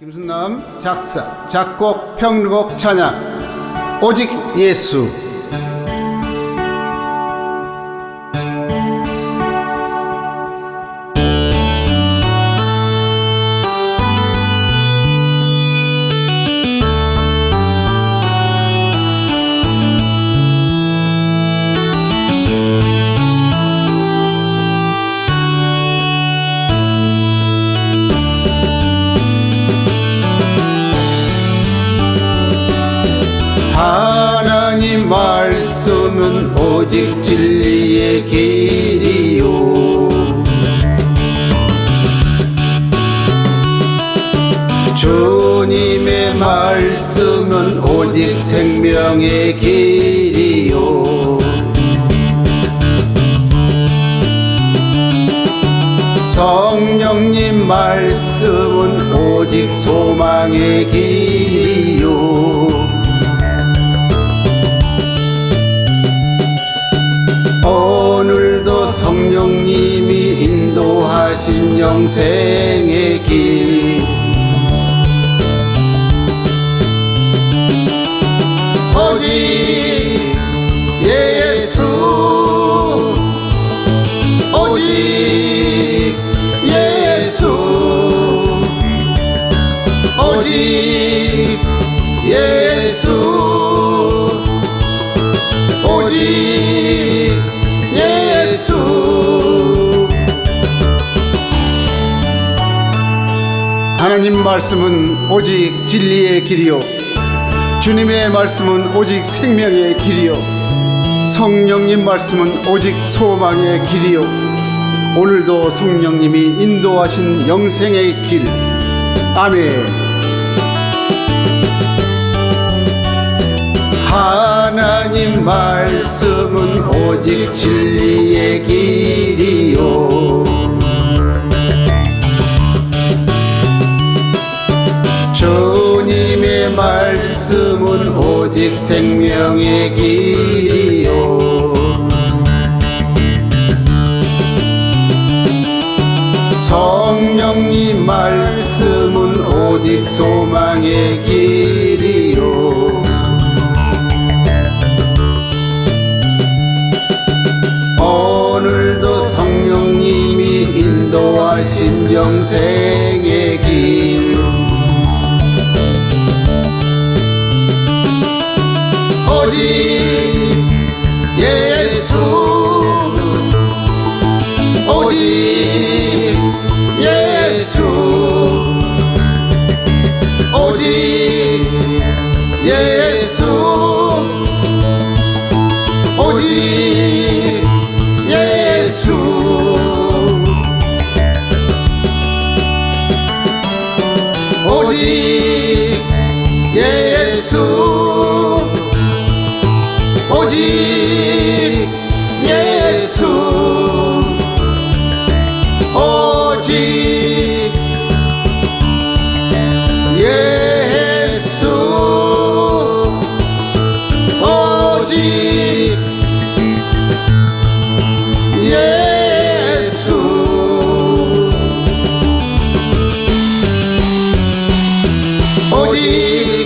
김순남 작사 작곡 평곡 찬양. 오직 예수 주님의 말씀은 오직 생명의 길이요. 성령님 말씀은 오직 소망의 길이요. 오늘도 성령님이 인도하신 영생의 길 예수. 오직 예수. 하나님 말씀은 오직 진리의 길이요. 주님의 말씀은 오직 생명의 길이요. 성령님 말씀은 오직 소망의 길이요. 오늘도 성령님이 인도하신 영생의 길. 아멘 하나님 말씀은 오직 진리의 길이요. 주님의 말씀은 오직 생명의 길이요. 성령님 말씀은 오직 소망의 길이요 영생의 길 오직 예수 오직 예수 오직 예수 오직 예수. 오직 ti.